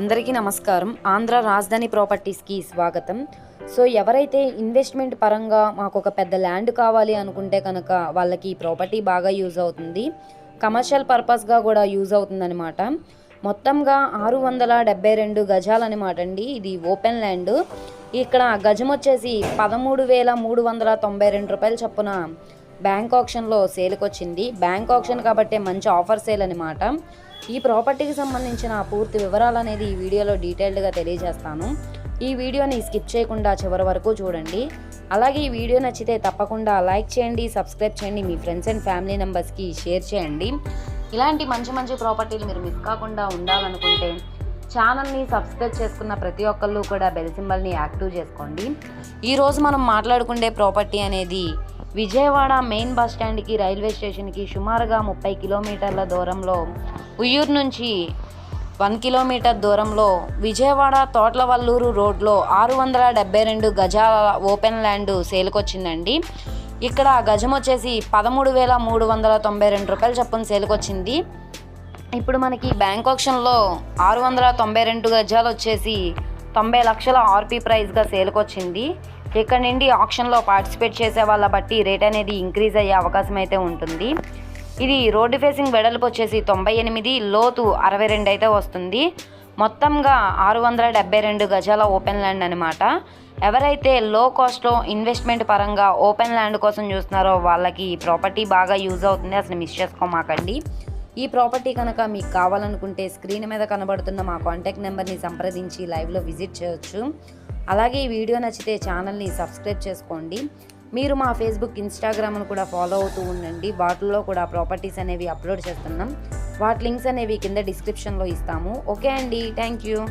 అందరికీ నమస్కారం. ఆంధ్ర రాజధాని ప్రాపర్టీస్కి స్వాగతం. సో ఎవరైతే ఇన్వెస్ట్మెంట్ పరంగా మాకు ఒక పెద్ద ల్యాండ్ కావాలి అనుకుంటే కనుక వాళ్ళకి ఈ ప్రాపర్టీ బాగా యూజ్ అవుతుంది. కమర్షియల్ పర్పస్గా కూడా యూజ్ అవుతుందన్నమాట. మొత్తంగా ఆరు వందల డెబ్బై రెండు గజాలన్నమాట అండి. ఇది ఓపెన్ ల్యాండ్. ఇక్కడ గజం వచ్చేసి పదమూడు వేల మూడు వందల తొంభై రెండు రూపాయలు చొప్పున బ్యాంక్ ఆప్షన్లో సేల్కి వచ్చింది బ్యాంక్ ఆప్షన్ కాబట్టి మంచి ఆఫర్ సేల్ అనమాట ఈ ప్రాపర్టీకి సంబంధించిన పూర్తి వివరాలు అనేది ఈ వీడియోలో డీటెయిల్డ్గా తెలియజేస్తాను. ఈ వీడియోని స్కిప్ చేయకుండా చివరి వరకు చూడండి. అలాగే ఈ వీడియో నచ్చితే తప్పకుండా లైక్ చేయండి సబ్స్క్రైబ్ చేయండి మీ ఫ్రెండ్స్ అండ్ ఫ్యామిలీ మెంబర్స్కి షేర్ చేయండి. ఇలాంటి మంచి మంచి ప్రాపర్టీలు మీరు మిస్ కాకుండా ఉండాలనుకుంటే ఛానల్ని సబ్స్క్రైబ్ చేసుకున్న ప్రతి ఒక్కళ్ళు కూడా బెల్ సింబల్ని యాక్టివ్ చేసుకోండి. ఈరోజు మనం మాట్లాడుకునే ప్రాపర్టీ అనేది విజయవాడ మెయిన్ బస్ స్టాండ్కి రైల్వే స్టేషన్కి సుమారుగా ముప్పై కిలోమీటర్ల దూరంలో ఉయ్యూరు నుంచి వన్ కిలోమీటర్ దూరంలో విజయవాడ తోట్లవల్లూరు రోడ్లో ఆరు వందల డెబ్బై రెండు గజాల ఓపెన్ ల్యాండ్ సేల్కొచ్చిందండి. ఇక్కడ గజం వచ్చేసి పదమూడు వేల మూడు వందల తొంభై రెండు రూపాయలు చొప్పున సేల్కొచ్చింది. ఇప్పుడు మనకి బ్యాంక్ ఆప్షన్లో ఆరు వందల తొంభై రెండు గజాలు వచ్చేసి తొంభై లక్షల ఆర్పీ ప్రైస్గా సేల్కొచ్చింది. ఇక్కడ నుండి ఆప్షన్లో పార్టిసిపేట్ చేసే వాళ్ళ బట్టి రేట్ అనేది ఇంక్రీజ్ అయ్యే అవకాశం అయితే ఉంటుంది. ఇది రోడ్డు ఫేసింగ్ వెడల్పు వచ్చేసి తొంభై ఎనిమిది లోతు అరవై రెండు అయితే వస్తుంది. మొత్తంగా ఆరు వందల డెబ్బై రెండు గజాల ఓపెన్ ల్యాండ్ అనమాట ఎవరైతే లో కాస్ట్లో ఇన్వెస్ట్మెంట్ పరంగా ఓపెన్ ల్యాండ్ కోసం చూస్తున్నారో వాళ్ళకి ఈ ప్రాపర్టీ బాగా యూజ్ అవుతుంది. అసలు మిస్ చేసుకోమాకండి. ఈ ప్రాపర్టీ కనుక మీకు కావాలనుకుంటే స్క్రీన్ మీద కనబడుతున్న మా కాంటాక్ట్ నెంబర్ని సంప్రదించి లైవ్లో విజిట్ చేయొచ్చు. అలాగే ఈ వీడియో నచ్చితే ఛానల్ని సబ్స్క్రైబ్ చేసుకోండి. మీరు మా ఫేస్బుక్ ఇన్స్టాగ్రామ్ను కూడా ఫాలో అవుతూ ఉండండి. వాటిల్లో కూడా ప్రాపర్టీస్ అనేవి అప్లోడ్ చేస్తున్నాం. వాటి లింక్స్ అనేవి కింద డిస్క్రిప్షన్లో ఇస్తాము. ఓకే అండి. Thank you